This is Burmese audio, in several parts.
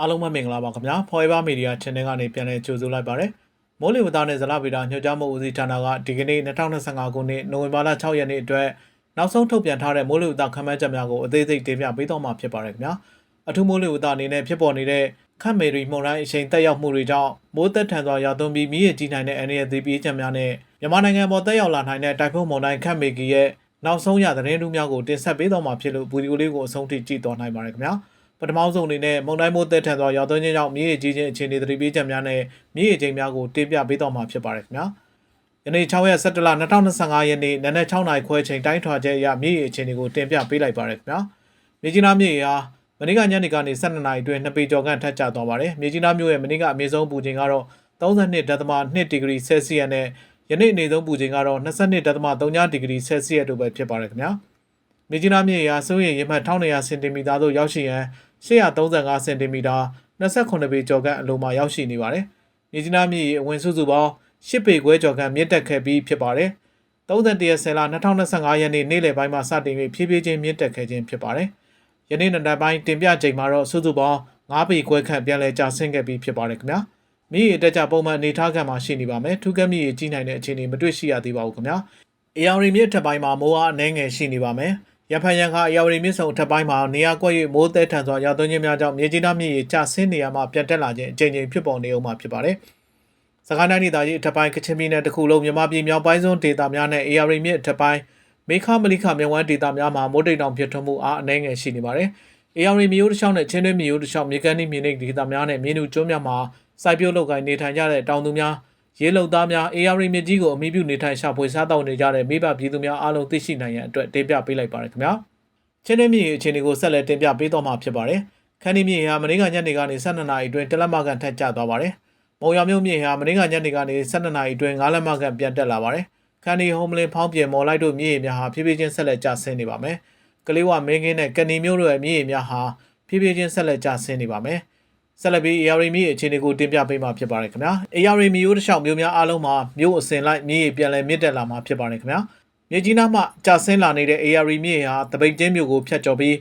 အားလုံးပဲမင်္ဂလာပါခင်ဗျာ Forever Media Channel ကနေပြန်လည်ကြိုဆိုလိုက်ပါရစေ။မိုးလေဝသနဲ့ဇလဗေဒညွှန်ကြားမှုဦးစီးဌာနကဒီကနေ့2025ခုနှစ်နိုဝင်ဘာလ6ရက်နေ့အတွက်နောက်ဆုံးထုတ်ပြန်ထားတဲ့မိုးလေဝသခန့်မှန်းချက်များကိုအသေးစိတ်တင်ပြပေးတော့မှာဖြစ်ပါတယ်ခင်ဗျာ။အထူးမိုးလေဝသအနေနဲ့ဖြစ်ပေါ်နေတဲ့ခန့်မေရီမှုန်တိုင်းအချိန်တက်ရောက်မှုတွေကြောင့်မိုးသက်ထန်စွာရောက်သွန်းပြီးမြည်ရကြီးနိုင်တဲ့အနေအသေးပေးချက်များနဲ့မြန်မာနိုင်ငံပေါ်တက်ရောက်လာနိုင်တဲ့တိုင်ဖုန်းမုန်တိုင်းခန့်မေကီရဲ့နောက်ဆုံးရသတင်းထူးများကိုတင်ဆက်ပေးတော့မှာဖြစ်လို့ဗီဒီယိုလေးကိုအဆုံးထိကြည့်တော်နိုင်ပါတယ်ခင်ဗျာ။ ပထမဆုံးအနေနဲ့မုန်တိုင်းမိုးသက်ထန်စွာရောက်သွင်းခြင်းကြောင့်မြေကြီးကြီးချင်းအခြေအနေသတိပေးချက်များနဲ့မြေကြီးချင်းများကိုတင်ပြပေးတော့မှာဖြစ်ပါတယ်ခင်ဗျာ။ယနေ့6ရက်17လ2025ရက်နေ့နနက်6နာရီခွဲချိန်တိုင်းထွာချက်အရမြေကြီးအခြေအနေကိုတင်ပြပေးလိုက်ပါရခင်ဗျာ။မြေကြီးနားမြေကြီးဟာမနေ့ကညနေကနေ12နာရီအတွင်း2ပေကျော်ခန့်ထပ်ကျသွားပါတယ်။မြေကြီးနားမြို့ရဲ့မနေ့ကအမေဆုံးပူချိန်ကတော့32.2ဒီဂရီဆယ်စီယပ်နဲ့ယနေ့အနေဆုံးပူချိန်ကတော့22.3ဒီဂရီဆယ်စီယပ်တို့ပဲဖြစ်ပါတယ်ခင်ဗျာ။မြေကြီးနားမြေကြီးဟာစိုးရိမ်ရေမှတ်1200စင်တီမီတာသို့ရောက်ရှိရန် 135စင်တီမီတာ28ပေကျော်ခန့်အလိုမှာရောက်ရှိနေပါတယ်။မြေကြီးနားမြေအဝင်စုစုပေါင်း10ပေခွဲကျော်ခန့်မြင့်တက်ခဲ့ပြီးဖြစ်ပါတယ်။31ရက်10လ2025ရက်နေ့နေ့လယ်ပိုင်းမှာစတင်ပြီးဖြည်းဖြည်းချင်းမြင့်တက်ခဲ့ခြင်းဖြစ်ပါတယ်။ယနေ့နေ့တိုင်းပိုင်းတင်ပြချိန်မှာတော့စုစုပေါင်း9ပေခွဲခန့်ပြန်လည်ကျဆင်းခဲ့ပြီးဖြစ်ပါတယ်ခင်ဗျာ။မြေအတက်ကြပုံမှန်အနေထားခံမှာရှိနေပါမယ်။ထူးကမ်းမြေကြီးနိုင်တဲ့အခြေအနေမတွေ့ရှိရသေးပါဘူးခင်ဗျာ။ AR မြေထက်ပိုင်းမှာမိုးအားအနှဲငယ်ရှိနေပါမယ်။ ရဖန်ရန်ကအရာဝတီမြစ်ဆုံထပ်ပိုင်းမှာနေရာကွက်၍မိုးသည်ထန်စွာရောက်သွင်းခြင်းများကြောင့်မြေကြီးနားမြစ်ရေကျဆင်းနေရမှပြတ်တက်လာခြင်းအကြိမ်ကြိမ်ဖြစ်ပေါ်နေအောင်မှာဖြစ်ပါတယ်။စကိုင်းတိုင်းဒေသကြီးအထက်ပိုင်းကချင်ပြည်နယ်တစ်ခုလုံးမြန်မာပြည်မြောက်ပိုင်းစွန်းဒေသများနဲ့အေရရီမြစ်အထက်ပိုင်းမေခမလိခမြဝန်းဒေသများမှာမိုးတိမ်တောင်ဖြစ်ထွန်းမှုအားအနှဲငယ်ရှိနေပါတယ်။အေရရီမြို့တစ်ချောင်းနဲ့ချင်းတွင်းမြို့တစ်ချောင်းမြေကမ်းနီးမြေနိဒေသများနဲ့မြေနုကျွန်းများမှာစိုက်ပျိုးလုပ်ကိုင်နေထိုင်ကြတဲ့တောင်သူများ ရေလုံသားများအေရရီမြစ်ကြီးကိုအမိပြုနေထိုင်ရှာဖွေစားတောက်နေကြတဲ့မိဘပြည်သူများအားလုံးသိရှိနိုင်ရန်အတွက်တင်ပြပေးလိုက်ပါရခင်ဗျာ။ချင်းနေမြေအခြေအနေကိုဆက်လက်တင်ပြပေးတော့မှာဖြစ်ပါတယ်။ခန်းဒီမြေဟာမနေ့ကညနေကနေ12နာရီအတွင်းတလက်မကန်ထက်ကျသွားပါတယ်။မုံရမြို့မြေဟာမနေ့ကညနေကနေ12နာရီအတွင်း9လက်မကန်ပြန်တက်လာပါတယ်။ခန်းဒီဟုံးမလင်းဖောင်းပြေမော်လိုက်တို့မြေများဟာဖြည်းဖြည်းချင်းဆက်လက်ကျဆင်းနေပါမယ်။ကလေးဝမင်းကင်းနဲ့ကဏီမျိုးတို့ရဲ့မြေများဟာဖြည်းဖြည်းချင်းဆက်လက်ကျဆင်းနေပါမယ်။ ဆက်လက်ပြီး AR မြေအခြေအနေကိုတင်ပြပေးမှာဖြစ်ပါတယ်ခင်ဗျာ။ AR မျိုးတစ်လျှောက်မျိုးများအားလုံးမှာမျိုးအစင်လိုက်မြေပြန်လည်မြင့်တက်လာမှာဖြစ်ပါတယ်ခင်ဗျာ။မြေကြီးနားမှကြာဆင်းလာနေတဲ့ AR မြေဟာတပိတ်ကျင်းမြို့ကိုဖျက်ကျော်ပြီး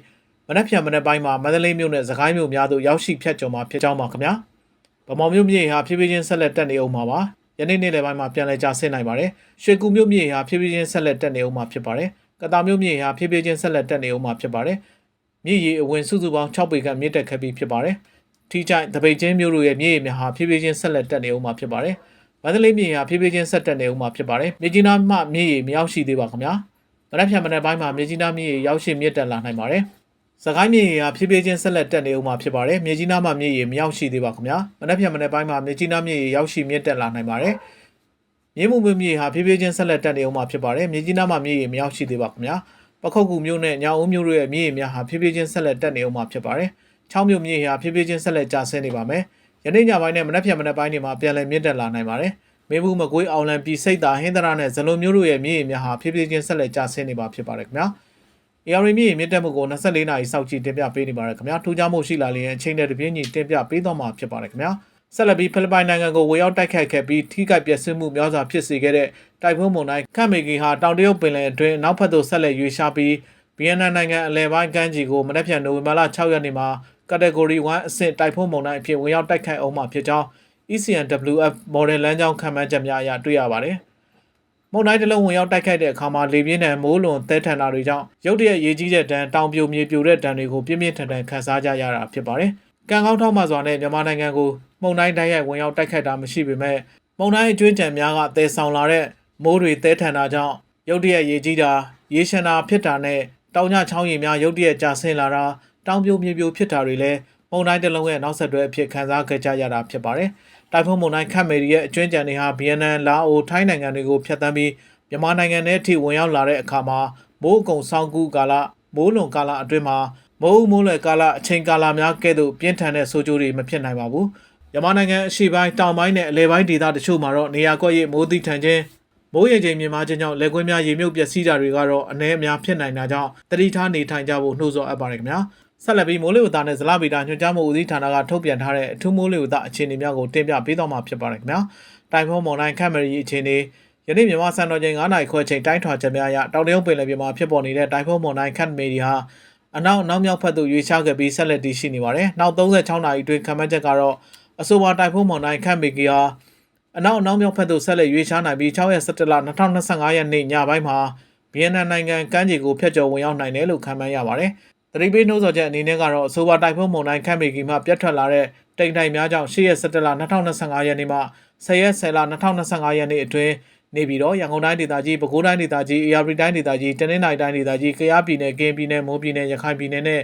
မနက်ဖြန်မနက်ပိုင်းမှာမန္တလေးမြို့နဲ့စကိုင်းမြို့များသို့ရောက်ရှိဖျက်ကျော်မှာဖြစ်ကြောင်းပါခင်ဗျာ။ဗမော်မြို့မြေဟာဖြည်းဖြည်းချင်းဆက်လက်တက်နေအောင်ပါပါ။ယနေ့နေ့လယ်ပိုင်းမှာပြန်လည်ကြာဆင်းနိုင်ပါတယ်။ရွှေကူမြို့မြေဟာဖြည်းဖြည်းချင်းဆက်လက်တက်နေအောင်မှာဖြစ်ပါတယ်။ကတာမြို့မြေဟာဖြည်းဖြည်းချင်းဆက်လက်တက်နေအောင်မှာဖြစ်ပါတယ်။မြေရီအဝင်စုစုပေါင်း6ပေခန့်မြင့်တက်ခဲ့ပြီးဖြစ်ပါတယ်။ ထိကြိုင်တပိတ်ကျင်းမြို့တို့ရဲ့မြေရီများဟာဖြည်းဖြည်းချင်းဆက်လက်တက်နေအောင်မှာဖြစ်ပါတယ်။မန္တလေးမြေဟာဖြည်းဖြည်းချင်းဆက်တက်နေအောင်မှာဖြစ်ပါတယ်။မြေကြီးနားမှမြေရီမရောက်ရှိသေးပါခင်ဗျာ။မနက်ဖြန်မနက်ပိုင်းမှာမြေကြီးနားမြေရီရောက်ရှိမြင့်တက်လာနိုင်ပါတယ်။စကိုင်းမြေရီဟာဖြည်းဖြည်းချင်းဆက်လက်တက်နေအောင်မှာဖြစ်ပါတယ်။မြေကြီးနားမှမြေရီမရောက်ရှိသေးပါခင်ဗျာ။မနက်ဖြန်မနက်ပိုင်းမှာမြေကြီးနားမြေရီရောက်ရှိမြင့်တက်လာနိုင်ပါတယ်။မြေမှုမြို့မြေဟာဖြည်းဖြည်းချင်းဆက်လက်တက်နေအောင်မှာဖြစ်ပါတယ်။မြေကြီးနားမှမြေရီမရောက်ရှိသေးပါခင်ဗျာ။ပခုတ်ကူမြို့နဲ့ညောင်ဦးမြို့တို့ရဲ့မြေရီများဟာဖြည်းဖြည်းချင်းဆက်လက်တက်နေအောင်မှာဖြစ်ပါတယ်။ ချောင်းမြို့မြေဟာဖြည်းဖြည်းချင်းဆက်လက်ကျဆင်းနေပါမယ်။ယနေ့ညပိုင်းနဲ့မနက်ဖြန်မနက်ပိုင်းတွေမှာပြန်လည်မြင့်တက်လာနိုင်ပါတယ်။မေဘူးမကွေးအောင်လံပြည်စိတ်သာဟင်းသရနဲ့ဇလုံမျိုးတို့ရဲ့မြေရီများဟာဖြည်းဖြည်းချင်းဆက်လက်ကျဆင်းနေပါဖြစ်ပါတယ်ခင်ဗျာ။ AR မြေမြင့်တက်မှုကို24နာရီစောင့်ကြည့်တင်ပြပေးနေပါတယ်ခင်ဗျာထူးခြားမှုရှိလာလျင်အချိန်နဲ့တပြင်းညီတင်ပြပေးတော့မှာဖြစ်ပါတယ်ခင်ဗျာဆက်လက်ပြီးဖိလစ်ပိုင်နိုင်ငံကိုဝေရောက်တိုက်ခတ်ခဲ့ပြီးထိခိုက်ပျက်စီးမှုများစွာဖြစ်စေခဲ့တဲ့တိုက်ပွဲမုန်တိုင်းခန့်မေကီဟာတောင်တရုတ်ပင်လယ်အတွင်းနောက်ဖက်သို့ဆက်လက်ရွေ့ရှားပြီးဗီယက်နမ်နိုင်ငံအလဲပိုင်းကမ်းခြေကိုမနက်ဖြန်နိုဝင်ဘာလ6ရက်နေ့မှာ category 1အဆင့်တိုက်ပွဲမုန်တိုင်းအဖြစ်ဝင်ရောက်တိုက်ခတ်အောင်မှာဖြစ်ကြောင်း ECNWF model လမ်းကြောင်းခန့်မှန်းချက်များအရတွေ့ရပါတယ်မုန်တိုင်းတစ်လုံးဝင်ရောက်တိုက်ခိုက်တဲ့အခါမှာလေပြင်းထန်မိုးလွန်သဲထန်တာတွေကြောင့်ရုတ်တရက်ရေကြီးတဲ့ဒဏ်တောင်ပြိုမြေပြိုတဲ့ဒဏ်တွေကိုပြင်းပြင်းထန်ထန်ခံစားကြရတာဖြစ်ပါတယ်။ကံကောင်းထောက်မှစွာနဲ့မြန်မာနိုင်ငံကိုမုန်တိုင်းတိုက်ရိုက်ဝင်ရောက်တိုက်ခိုက်တာမရှိပေမဲ့မုန်တိုင်းအကျွင်းကြံများကတည်ဆောင်လာတဲ့မိုးတွေသဲထန်တာကြောင့်ရုတ်တရက်ရေကြီးတာရေရှင်တာဖြစ်တာနဲ့တောင်ကျချောင်းရီများရုတ်တရက်ကျဆင်းလာတာ တောင်ပြိုမြေပြိုဖြစ်တာတွေလည်းမုန်တိုင်းတစ်လုံးရဲ့နောက်ဆက်တွဲအဖြစ်ခံစားခဲ့ကြရတာဖြစ်ပါတယ်။တိုင်ဖုန်းမုန်တိုင်းခတ်မေရီရဲ့အကျွင်းကြံတွေဟာဗီယက်နမ်၊လာအို၊ထိုင်းနိုင်ငံတွေကိုဖျက်ဆီးပြီးမြန်မာနိုင်ငံထဲထိဝင်ရောက်လာတဲ့အခါမှာမိုးအကုံဆောင်းကူးကာလမိုးလွန်ကာလအတွင်းမှာမိုးမိုးလွယ်ကာလအချိန်ကာလများကဲ့သို့ပြင်းထန်တဲ့ဆိုးကျိုးတွေမဖြစ်နိုင်ပါဘူး။မြန်မာနိုင်ငံအရှေ့ပိုင်းတောင်ပိုင်းနဲ့အလယ်ပိုင်းဒေသတချို့မှာတော့နေရာကွက်ရိမိုးတိထန်ခြင်းမိုးရေချိန်မြင့်မားခြင်းကြောင့်လက်ကွင်းများရေမြုပ်ပျက်စီးတာတွေကတော့အနည်းအများဖြစ်နိုင်တာကြောင့်တတိထားနေထိုင်ကြဖို့နှိုးဆော်အပ်ပါတယ်ခင်ဗျာ။ ဆက်လက်ပြီးမိုးလေဝသနဲ့ဇလဗေဒညွှန်ကြားမှုဦးစီးဌာနကထုတ်ပြန်ထားတဲ့အထူးမိုးလေဝသအခြေအနေများကိုတင်ပြပေးသွားမှာဖြစ်ပါတယ်ခင်ဗျာ။တိုင်ဖုန်းမွန်တိုင်းခန့်မရီအခြေအနေယနေ့မြန်မာစံတော်ချိန်9နာရီခွဲချိန်တိုင်းထွာချက်များအရတောင်တရုတ်ပင်လယ်ပြင်မှာဖြစ်ပေါ်နေတဲ့တိုင်ဖုန်းမွန်တိုင်းခန့်မေရီဟာအနောက်နောက်မြောက်ဖက်သို့ရွေ့ချခဲ့ပြီးဆက်လက်တည်ရှိနေပါတယ်။နောက်36နာရီအတွင်းခံမှန်းချက်ကတော့အဆိုပါတိုင်ဖုန်းမုန်တိုင်းခန့်မီကီဟာအနောက်အနောက်မြောက်ဖက်သို့ဆက်လက်ရွေ့ချနိုင်ပြီး6ရက်17လ2025ရက်နေ့ညပိုင်းမှာဗီယက်နမ်နိုင်ငံကမ်းခြေကိုဖျက်ကျော်ဝင်ရောက်နိုင်တယ်လို့ခန့်မှန်းရပါတယ်။သ တိပေးနှိုးဆော်ချက်အနေနဲ့ကတော့အဆိုပါတိုင်ဖုန်းမုန်တိုင်းခန့်မီကီမှပြတ်ထွက်လာတဲ့တိမ်တိုင်များကြောင့်8ရက်17လ2025ရက်နေ့မှ10ရက်10လ2025ရက်နေ့အတွင်းနေပြီးတော့ရန်ကုန်တိုင်းဒေသကြီးပဲခူးတိုင်းဒေသကြီးအေရပရီတိုင်းဒေသကြီးတနင်္သာရီတိုင်းဒေသကြီးကယားပြည်နယ်ကင်းပြည်နယ်မိုးပြည်နယ်ရခိုင်ပြည်နယ်နဲ့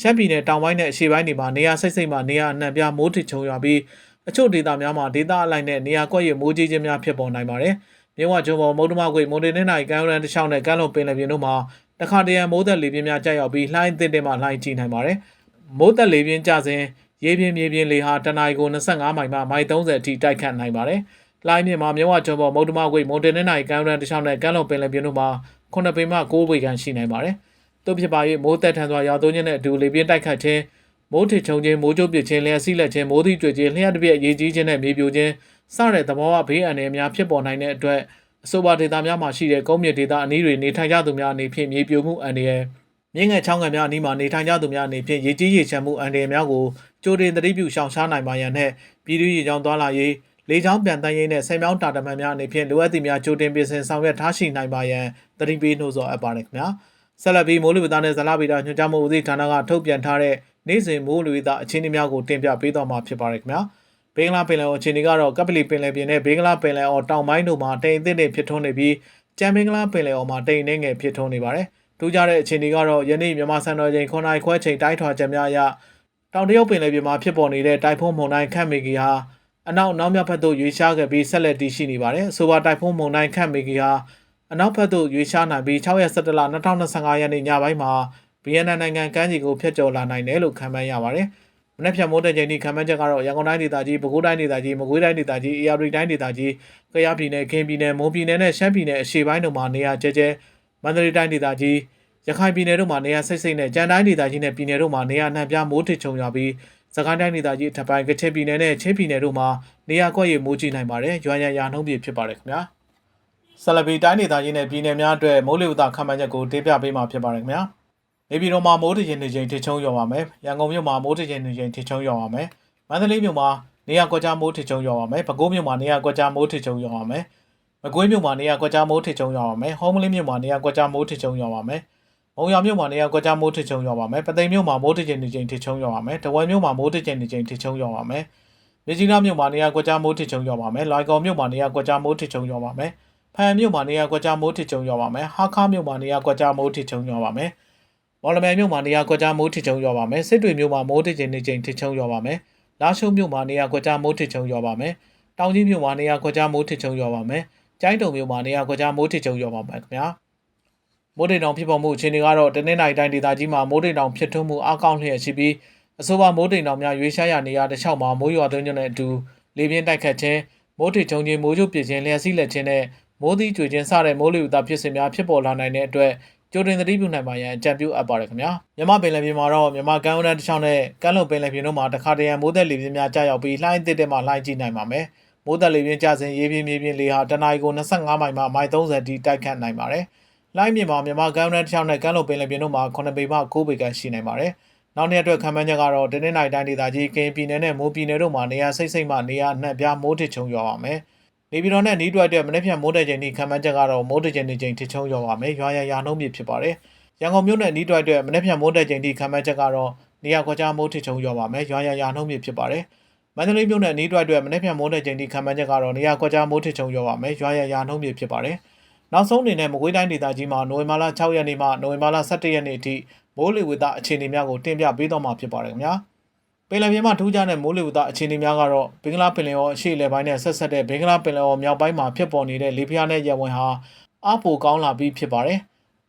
ရှမ်းပြည်နယ်တောင်ပိုင်းနဲ့အရှေ့ပိုင်းတွေမှာနေရာစိတ်စိတ်မှာနေရာအနှံ့ပြားမိုးထစ်ချုံရွာပြီးအချို့ဒေသများမှာဒေသအလိုက်နဲ့နေရာကွက်ရမိုးကြီးခြင်းများဖြစ်ပေါ်နိုင်ပါတယ်။မြင်းဝကျွန်းပေါ်မုတ်တမကွေမွန်တေနဲ့နိုင်ကမ်းရန်တစ်ချောင်းနဲ့ကမ်းလွန်ပင်လယ်ပြင်တို့မှာ တခါတရံမိုးသက်လေပြင်းများကြာရောက်ပြီးလှိုင်းအသင့်တင်မှလှိုင်းကြီးနိုင်ပါတယ်။မိုးသက်လေပြင်းကြစဉ်ရေပြင်းမြေပြင်းလေဟာတနအီကို25မိုင်မှမိုင်30အထိတိုက်ခတ်နိုင်ပါတယ်။လိုင်းမြင့်မှာမြဝကျွန်းပေါ်မုတ်တမကွေမွန်တေနဲ့နိုင်ကမ်းရန်တစ်ချောင်းနဲ့ကမ်းလွန်ပင်လယ်ပြင်တို့မှာ9ပေမှ9ပေခန့်ရှိနိုင်ပါတယ်။တို့ဖြစ်ပါ၍မိုးသက်ထန်စွာရွာသွန်းခြင်းနဲ့အတူလေပြင်းတိုက်ခတ်ခြင်းမိုးထစ်ချုံခြင်းမိုးကြိုးပစ်ခြင်းလျှက်စီးလက်ခြင်းမိုးသီးကြွခြင်းလျှက်တစ်ပြက်ရေကြီးခြင်းနဲ့မြေပြိုခြင်းစတဲ့သဘောဝဘေးအန္တရာယ်များဖြစ်ပေါ်နိုင်တဲ့အတွက် အဆိုပါဒေသများမှာရှိတဲ့ကုန်းမြင့်ဒေသအနီးတွေနေထိုင်ကြသူများအနေဖြင့်မြေပြိုမှုအန္တရာယ်မြင့်ငယ်ချောင်းငယ်များအနီးမှာနေထိုင်ကြသူများအနေဖြင့်ရေကြီးရေချမ်းမှုအန္တရာယ်များကိုကြိုတင်သတိပြုရှောင်ရှားနိုင်ပါရန်နဲ့ပြည်သူ့ရေကြောင်းသွားလာရေးလေကြောင်းပြန်တန်းရေးနဲ့ဆယ်မြောင်းတာတမန်များအနေဖြင့်လိုအပ်သည့်များကြိုတင်ပြင်ဆင်ဆောင်ရွက်ထားရှိနိုင်ပါရန်သတိပေးနှိုးဆော်အပ်ပါတယ်ခင်ဗျာဆက်လက်ပြီးမိုးလေဝသနဲ့ဇလဗေဒညွှန်ကြားမှုဦးစီးဌာနကထုတ်ပြန်ထားတဲ့နေ့စဉ်မိုးလေဝသအခြေအနေများကိုတင်ပြပေးသွားမှာဖြစ်ပါတယ်ခင်ဗျာ ဘင်္ဂလားပင်လယ်အော်အခြေအနေကတော့ကပလီပင်လယ်ပြင်နဲ့ဘင်္ဂလားပင်လယ်အော်တောင်ပိုင်းတို့မှာတိမ်အသင့်တွေဖြစ်ထွန်းနေပြီးကြံဘင်္ဂလားပင်လယ်အော်မှာတိမ်နှင်းငယ်ဖြစ်ထွန်းနေပါတယ်ထူးခြားတဲ့အခြေအနေကတော့ယနေ့မြန်မာစံတော်ချိန်9နာရီခွဲချိန်တိုင်းထွာချက်များအရတောင်တရုတ်ပင်လယ်ပြင်မှာဖြစ်ပေါ်နေတဲ့တိုင်ဖုန်းမုန်တိုင်းခန့်မီကီဟာအနောက်နောက်မြောက်ဘက်သို့ရွေ့ရှားခဲ့ပြီးဆက်လက်တည်ရှိနေပါတယ်။ဆိုပါတိုင်ဖုန်းမုန်တိုင်းခန့်မီကီဟာအနောက်ဘက်သို့ရွေ့ရှားနိုင်ပြီး6ရက်17လ2025ရက်နေ့ညပိုင်းမှာဗီယက်နမ်နိုင်ငံကမ်းခြေကိုဖျက်ကျော်လာနိုင်တယ်လို့ခန့်မှန်းရပါတယ်။ မနေ့ဖြန်မိုးတဲ့ချိန်ထိခန့်မှန်းချက်ကတော့ရန်ကုန်တိုင်းဒေသကြီး၊ပဲခူးတိုင်းဒေသကြီး၊မကွေးတိုင်းဒေသကြီး၊အေရရီတိုင်းဒေသကြီး၊ကယားပြည်နယ်၊ကင်းပြည်နယ်၊မွန်ပြည်နယ်နဲ့ရှမ်းပြည်နယ်အရှေ့ပိုင်းတို့မှာနေရာကျကျမန္တလေးတိုင်းဒေသကြီးရခိုင်ပြည်နယ်တို့မှာနေရာစိတ်စိတ်နဲ့ကြံတိုင်းဒေသကြီးနဲ့ပြည်နယ်တို့မှာနေရာနှံပြမိုးထစ်ချုံရွာပြီးစကိုင်းတိုင်းဒေသကြီးထပ်ပိုင်းကချင်ပြည်နယ်နဲ့ချင်းပြည်နယ်တို့မှာနေရာကွက်ရမိုးကြီးနိုင်ပါတယ်ရွာရရာနှုံးပြဖြစ်ပါတယ်ခင်ဗျာဆလဘီတိုင်းဒေသကြီးနဲ့ပြည်နယ်များအတွက်မိုးလေဝသခန့်မှန်းချက်ကိုတင်ပြပေးမှာဖြစ်ပါတယ်ခင်ဗျာ နေပြည်တော်မှာမိုးထစ်ချင်းနေချင်းထစ်ချုံရွာပါမယ်ရန်ကုန်မြို့မှာမိုးထစ်ချင်းနေချင်းထစ်ချုံရွာပါမယ်မန္တလေးမြို့မှာနေရာကွက်ကြားမိုးထစ်ချုံရွာပါမယ်ပဲခူးမြို့မှာနေရာကွက်ကြားမိုးထစ်ချုံရွာပါမယ်မကွေးမြို့မှာနေရာကွက်ကြားမိုးထစ်ချုံရွာပါမယ်ဟုံးမလင်းမြို့မှာနေရာကွက်ကြားမိုးထစ်ချုံရွာပါမယ်မုံရမြို့မှာနေရာကွက်ကြားမိုးထစ်ချုံရွာပါမယ်ပသိမ်မြို့မှာမိုးထစ်ချင်းနေချင်းထစ်ချုံရွာပါမယ်တဝဲမြို့မှာမိုးထစ်ချင်းနေချင်းထစ်ချုံရွာပါမယ်မြကြီးနားမြို့မှာနေရာကွက်ကြားမိုးထစ်ချုံရွာပါမယ်လွိုင်ကော်မြို့မှာနေရာကွက်ကြားမိုးထစ်ချုံရွာပါမယ်ဖန်မြို့မှာနေရာကွက်ကြားမိုးထစ်ချုံရွာပါမယ်ဟာခါမြို့မှာနေရာကွက်ကြားမိုးထစ်ချုံရွာပါမယ် မော်လမြိုင်မြို့မှာနေရာကွက်ကြားမိုးထစ်ချုံရွာပါမယ်စစ်တွေမြို့မှာမိုးထစ်ချင်းနေချင်းထစ်ချုံရွာပါမယ်လာရှုံမြို့မှာနေရာကွက်ကြားမိုးထစ်ချုံရွာပါမယ်တောင်ကြီးမြို့မှာနေရာကွက်ကြားမိုးထစ်ချုံရွာပါမယ်ကျိုင်းတုံမြို့မှာနေရာကွက်ကြားမိုးထစ်ချုံရွာပါမယ်ခင်ဗျာမိုးတိမ်တောင်ဖြစ်ပေါ်မှုအခြေအနေကတော့တနင်္လာရီတိုင်းဒေသကြီးမှာမိုးတိမ်တောင်ဖြစ်ထွန်းမှုအကောင့်လျက်ရှိပြီးအဆိုပါမိုးတိမ်တောင်များရွေးရှားရနေရာတစ်လျှောက်မှာမိုးရွာသွန်းခြင်းနဲ့အတူလေပြင်းတိုက်ခတ်ခြင်းမိုးထစ်ချုံခြင်းမိုးကြိုးပြစ်ခြင်းလျှက်စီးလက်ခြင်းနဲ့မိုးသီးကြွေခြင်းစတဲ့မိုးလေဝသဖြစ်စဉ်များဖြစ်ပေါ်လာနိုင်တဲ့အတွက် ကြိုတင်သတိပြုနိုင်ပါရန်အကြံပြုအပ်ပါတယ်ခင်ဗျာမြန်မာပင်လယ်ပြင်မှာတော့မြန်မာကမ်းရိုးတန်းတစ်ချောင်းနဲ့ကမ်းလွန်ပင်လယ်ပြင်တို့မှာတခါတရံမိုးသက်လေပြင်းများကြာရောက်ပြီးလှိုင်းတစ်တဲ့မှလှိုင်းကြီးနိုင်ပါမယ်မိုးသက်လေပြင်းကျစဉ်ရေပြင်းမြေပြင်းလေဟာတနအီကို25မိုင်မှမိုင်30တိတိုက်ခတ်နိုင်ပါတယ်လိုင်းမြင့်မှာမြန်မာကမ်းရိုးတန်းတစ်ချောင်းနဲ့ကမ်းလွန်ပင်လယ်ပြင်တို့မှာ9ပေမှ9ပေခန့်ရှိနိုင်ပါတယ်နောက်နေ့အတွက်ခံမှန်းချက်ကတော့တင်းတင်းနိုင်တိုင်းဒေသကြီးကင်းပြည်နယ်နဲ့မိုးပြည်နယ်တို့မှာနေရာစိတ်စိတ်မှနေရာနှံ့ပြားမိုးထစ်ချုံရွာပါမယ်။ နေပြည်တော်နဲ့နီးတွက်တဲ့မနေ့ဖြန်မိုးတဲ့ချိန်ထိခံမှန်းချက်ကတော့မိုးတဲ့ချိန်ဒီချိန်ထစ်ချုံရွာပါမယ်။ရွာရရာနှုံးပြဖြစ်ပါတယ်။ရန်ကုန်မြို့နဲ့နီးတွက်တဲ့မနေ့ဖြန်မိုးတဲ့ချိန်ထိခံမှန်းချက်ကတော့နေရာခွက်ကြားမိုးထစ်ချုံရွာပါမယ်။ရွာရရာနှုံးပြဖြစ်ပါတယ်။မန္တလေးမြို့နဲ့နီးတွက်တဲ့မနေ့ဖြန်မိုးတဲ့ချိန်ထိခံမှန်းချက်ကတော့နေရာခွက်ကြားမိုးထစ်ချုံရွာပါမယ်။ရွာရရာနှုံးပြဖြစ်ပါတယ်။နောက်ဆုံးအနေနဲ့မကွေးတိုင်းဒေသကြီးမှာနိုဝင်ဘာလ6ရက်နေ့မှနိုဝင်ဘာလ17ရက်နေ့အထိမိုးလေဝသအခြေအနေများကိုတင်ပြပေးသွားမှာဖြစ်ပါတယ်ခင်ဗျာ ပင်လယ်ပြင်မှာထူးခြားတဲ့မိုးလေဝသအခြေအနေများကတော့ဘင်္ဂလားပင်လယ်အော်အရှေ့အလယ်ပိုင်းနဲ့ဆက်ဆက်တဲ့ဘင်္ဂလားပင်လယ်အော်မြောက်ပိုင်းမှာဖြစ်ပေါ်နေတဲ့လေပြင်းနဲ့ရက်ဝင်ဟာအပိုကောင်းလာပြီးဖြစ်ပါတယ်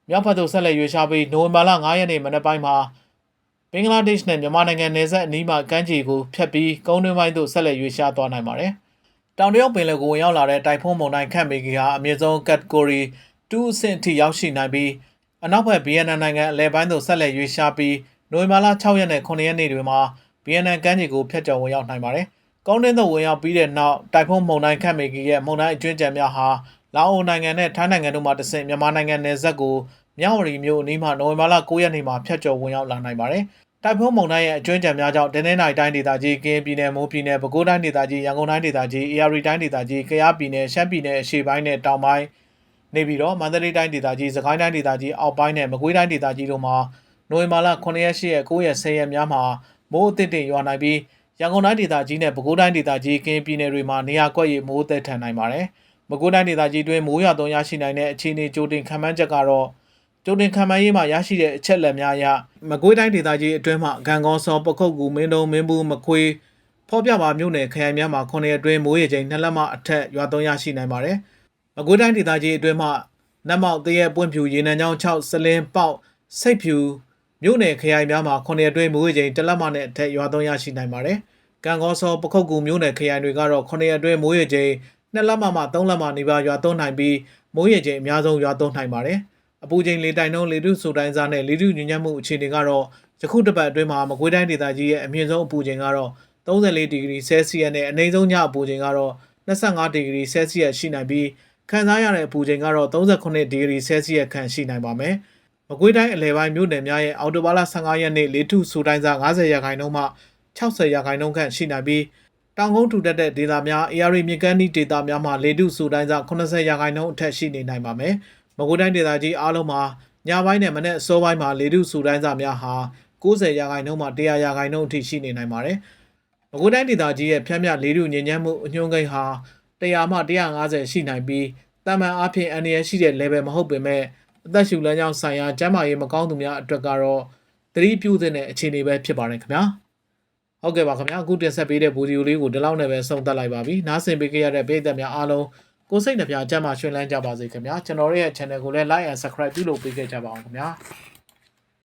မြောက်ဘက်သို့ဆက်လက်ရွေ့ရှားပြီးနိုဝင်ဘာလ9ရက်နေ့မနက်ပိုင်းမှာဘင်္ဂလားဒေ့ရှ်နဲ့မြန်မာနိုင်ငံနယ်စပ်အနီးမှာကမ်းခြေကိုဖျက်ပြီးကုန်းတွင်းပိုင်းသို့ဆက်လက်ရွေ့ရှားသွားနိုင်ပါတယ်တောင်တရုတ်ပင်လယ်ကိုဝင်ရောက်လာတဲ့တိုင်ဖုန်းမုန်တိုင်းခန့်မေဂီဟာအမြင့်ဆုံး category 2အဆင့်အထိရောက်ရှိနိုင်ပြီးအနောက်ဘက်ဗီယက်နမ်နိုင်ငံအလဲပိုင်းသို့ဆက်လက်ရွေ့ရှားပြီးနိုဝင်ဘာလ6ရက်နဲ့9ရက်နေ့တွေမှာ ဗီယက်နမ်ကမ်းခြေကိုဖျက်ကျော်ဝင်ရောက်နိုင်ပါတယ်။ကောင်းတင်းသို့ဝင်ရောက်ပြီးတဲ့နောက်တိုင်ဖုန်းမုန်တိုင်းခန့်မေကီရဲ့မုန်တိုင်းအကျွင်းကြံများဟာလာအိုနိုင်ငံနဲ့ထိုင်းနိုင်ငံတို့မှတဆင့်မြန်မာနိုင်ငံနယ်စပ်ကိုမြဝတီမြို့အနီးမှာနိုဝင်ဘာလ9ရက်နေ့မှာဖျက်ကျော်ဝင်ရောက်လာနိုင်ပါတယ်။တိုက်ဖုန်းမုန်တိုင်းရဲ့အကျွမ်းကြံများကြောင့်ဒနင်းနိုင်တိုင်းဒေသကြီး၊ကရင်ပြည်နယ်၊မိုးပြည်နယ်၊ပဲခူးတိုင်းဒေသကြီး၊ရန်ကုန်တိုင်းဒေသကြီး၊အေရီတိုင်းဒေသကြီး၊ကယားပြည်နယ်၊ရှမ်းပြည်နယ်အရှေ့ပိုင်းနဲ့တောင်ပိုင်းနေပြီးတော့မန္တလေးတိုင်းဒေသကြီး၊စကိုင်းတိုင်းဒေသကြီးအောက်ပိုင်းနဲ့မကွေးတိုင်းဒေသကြီးတို့မှာနိုဝင်ဘာလ9ရက်10ရက်9ရက်10ရက်များမှာ မိုးအသစ်တင်ရွာနိုင်ပြီးရန်ကုန်တိုင်းဒေသကြီးနဲ့ပဲခူးတိုင်းဒေသကြီး၊ကရင်ပြည်နယ်တွေမှာနေရာကွက်ရမိုးသက်ထန်နိုင်ပါတယ်။မကွေးတိုင်းဒေသကြီးတွင်မိုးရွာသွန်းရရှိနိုင်တဲ့အခြေအနေကြိုတင်ခံမှန်းချက်ကတော့ကျုံတင်ခံမှန်းရေးမှာရရှိတဲ့အချက်လက်များအရမကွေးတိုင်းဒေသကြီးအတွင်းမှဂံကောစောပခုတ်ကူမင်းတုံမင်းဘူးမခွေးဖော်ပြပါမြို့နယ်ခရိုင်များမှာ9ရက်အတွင်းမိုးရေချိန်2လက်မအထက်ရွာသွန်းရရှိနိုင်ပါတယ်။မကွေးတိုင်းဒေသကြီးအတွင်းမှနတ်မောက်တရက်ပွင့်ဖြူရေနံချောင်း6စလင်းပေါက်စိတ်ဖြူ မြို့နယ်ခရိုင်များမှာ9ရက်အတွင်းမိုးရေချိန်1လက်မနဲ့အထက်ရွာသွန်းရရှိနိုင်ပါတယ်။ကံကောစောပခုတ်ကူမြို့နယ်ခရိုင်တွေကတော့9ရက်အတွင်းမိုးရေချိန်2လက်မမှ3လက်မနေပါရွာသွန်းနိုင်ပြီးမိုးရေချိန်အများဆုံးရွာသွန်းနိုင်ပါတယ်။အပူချိန်လေတိုင်နှုန်းလေထုဆိုတိုင်းစားနဲ့လေထုညဉ့်ညံ့မှုအခြေအနေကတော့ယခုတစ်ပတ်အတွင်းမှာမကွေးတိုင်းဒေသကြီးရဲ့အမြင့်ဆုံးအပူချိန်ကတော့34ဒီဂရီဆဲလ်စီယပ်နဲ့အနိမ့်ဆုံးညအပူချိန်ကတော့25ဒီဂရီဆဲလ်စီယပ်ရှိနိုင်ပြီးခံစားရတဲ့အပူချိန်ကတော့38ဒီဂရီဆဲလ်စီယပ်ခန့်ရှိနိုင်ပါမယ်။ မကွေးတိုင်းအလဲပိုင်းမြို့နယ်များရဲ့အော်တိုဘာလ15ရက်နေ့လေထုဆိုတိုင်းစား90ရာခိုင်နှုန်းမှ60ရာခိုင်နှုန်းခန့်ရှိနိုင်ပြီးတောင်ကုန်းထူတက်တဲ့ဒေသများ AR မြေကမ်းနီးဒေသများမှာလေထုဆိုတိုင်းစား80ရာခိုင်နှုန်းအထက်ရှိနေနိုင်ပါမယ်။မကွေးတိုင်းဒေသကြီးအားလုံးမှာညပိုင်းနဲ့မနေ့အစောပိုင်းမှာလေထုစူတိုင်းစာများဟာ90ရာခိုင်နှုန်းမှ100ရာခိုင်နှုန်းအထိရှိနေနိုင်ပါတယ်။မကွေးတိုင်းဒေသကြီးရဲ့ဖြန့်မြလေထုညဉ့်ညမ်းမှုအညွှန်းကိန်းဟာ100မှ150ရှိနိုင်ပြီးတာမန်အားဖြင့်အန္တရာယ်ရှိတဲ့ level မဟုတ်ပေမဲ့ အသက်ရှူလမ်းကြောင်းဆိုင်ရာကျန်းမာရေးမကောင်းသူများအတွက်ကတော့သတိပြုသင့်တဲ့အခြေအနေပဲဖြစ်ပါတယ်ခင်ဗျာ။ဟုတ်ကဲ့ပါခင်ဗျာအခုတင်ဆက်ပေးတဲ့ဗီဒီယိုလေးကိုဒီလောက်နဲ့ပဲဆုံးသက်လိုက်ပါပြီ။နားဆင်ပေးကြရတဲ့ပရိသတ်များအားလုံးကိုယ်စိတ်နှပြကြမ်းမှရှင်လန်းကြပါစေခင်ဗျာကျွန်တော်တို့ရဲ့ channel ကိုလည်း like and subscribe ပြုလုပ်ပေးခဲ့ကြပါအောင်ခင်ဗျာ